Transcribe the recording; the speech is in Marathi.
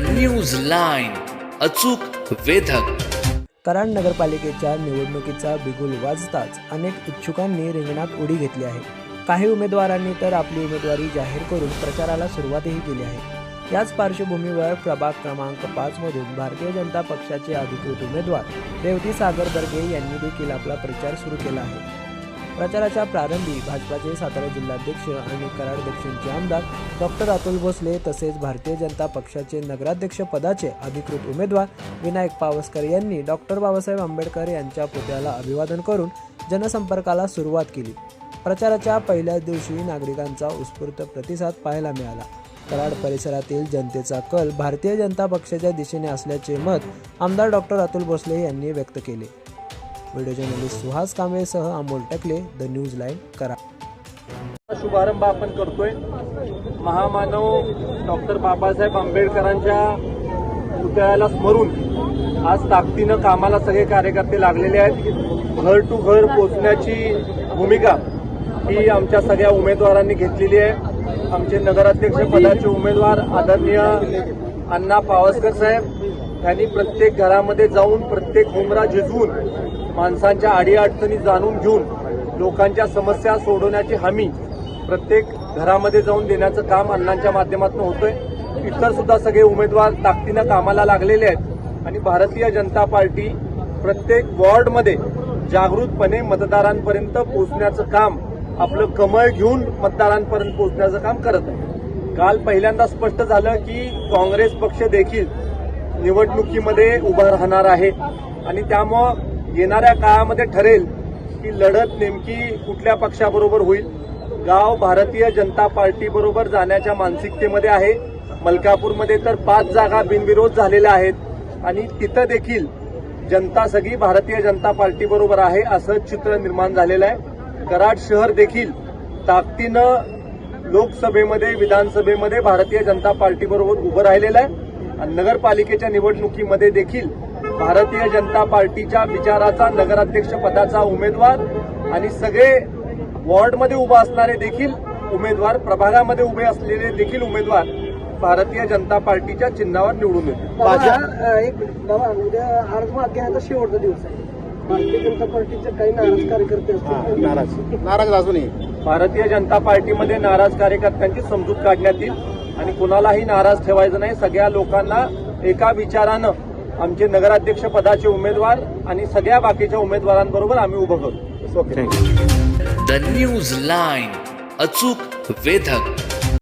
न्यूज लाईन अचूक वेधक. कराड नगरपालिकेच्या निवडणुकीचा बिगुल वाजताच अनेक इच्छुकांनी रिंगणात उडी घेतली आहे. काही उमेदवारांनी तर आपली उमेदवारी जाहीर करून प्रचाराला सुरुवातही केली आहे. याच पार्श्वभूमीवर प्रभाग क्रमांक पाच मधून भारतीय जनता पक्षाचे अधिकृत उमेदवार रेवती सागर दर्गे यांनी देखील आपला प्रचार सुरू केला आहे. प्रचाराच्या प्रारंभी भाजपाचे सातारा जिल्हाध्यक्ष आणि कराड दक्षिणचे आमदार डॉक्टर अतुल भोसले तसेच भारतीय जनता पक्षाचे नगराध्यक्ष पदाचे अधिकृत उमेदवार विनायक पावसकर यांनी डॉक्टर बाबासाहेब आंबेडकर यांच्या पुतळ्याला अभिवादन करून जनसंपर्काला सुरुवात केली. प्रचाराच्या पहिल्याच दिवशी नागरिकांचा उत्स्फूर्त प्रतिसाद पाहायला मिळाला. कराड परिसरातील जनतेचा कल भारतीय जनता पक्षाच्या दिशेने असल्याचे मत आमदार डॉक्टर अतुल भोसले यांनी व्यक्त केले. Video journalist Suhas कांबळेसह Amol Takle The News Line करा शुभारंभ आपण करतोय. महामानव डॉक्टर बाबासाहेब आंबेडकरांच्या पुतळ्याला स्मरून आज ताकदीनं कामाला सगळे कार्यकर्ते लागलेले आहेत. घर टू घर पोचण्याची भूमिका ही आमच्या सगळ्या उमेदवारांनी घेतलेली आहे. आमचे नगराध्यक्ष पदाचे उमेदवार आदरणीय अण्णा पावसकर साहेब यांनी प्रत्येक घरामध्ये जाऊन प्रत्येक हुमरा झिजवून माणसांच्या अडीअडचणी जाणून घेऊन लोकांच्या समस्या सोडवण्याची हमी प्रत्येक घरामध्ये जाऊन देण्याचं काम अण्णांच्या माध्यमातून होतंय. इतर सुद्धा सगळे उमेदवार ताकदीनं कामाला लागलेले आहेत. आणि भारतीय जनता पार्टी प्रत्येक वॉर्डमध्ये जागृतपणे मतदारांपर्यंत पोहोचण्याचं काम आपलं कमळ घेऊन मतदारांपर्यंत पोहोचण्याचं काम करत आहे. काल पहिल्यांदा स्पष्ट झालं की काँग्रेस पक्ष देखील निवडणुकीमध्ये उभा राहणार आहे. आणि त्यामुळं येणाऱ्या काळामध्ये ठरेल की लढत नेमकी कुठल्या पक्षाबरोबर होईल? गाव भारतीय जनता पार्टीबरोबर जाण्याच्या मानसिकतेमध्ये आहे. मलकापूरमध्ये तर पाच जागा बिनविरोध झालेल्या आहेत. आणि तिथं देखील जनता सगळी भारतीय जनता पार्टीबरोबर आहे असं चित्र निर्माण झालेलं आहे. कराड शहर देखील ताकदीनं लोकसभेमध्ये विधानसभेमध्ये भारतीय जनता पार्टीबरोबर उभं राहिलेलं आहे. आणि नगरपालिकेच्या निवडणुकीमध्ये देखील भारतीय जनता पार्टीच्या विचाराचा नगराध्यक्ष पदाचा उमेदवार आणि सगळे वॉर्डमध्ये उभा असणारे देखील उमेदवार प्रभागामध्ये उभे असलेले देखील उमेदवार भारतीय जनता पार्टीच्या चिन्हावर निवडून येतील. उद्या अर्ज मागे घेण्याचा शेवटचा दिवस आहे. भारतीय जनता पार्टीचे काही नाराज कार्यकर्ते असतील. नाराज. नाराज अजूनही. भारतीय जनता पार्टीमध्ये नाराज कार्यकर्त्यांची समजूत काढण्यात येईल आणि कुणालाही नाराज ठेवायचं नाही. सगळ्या लोकांना एका विचारानं आमचे नगराध्यक्ष पदाचे उमेदवार आणि सगळ्या बाकीच्या उमेदवारांबरोबर आम्ही उभं करू ओके द न्यूज लाईन अचूक वेधक.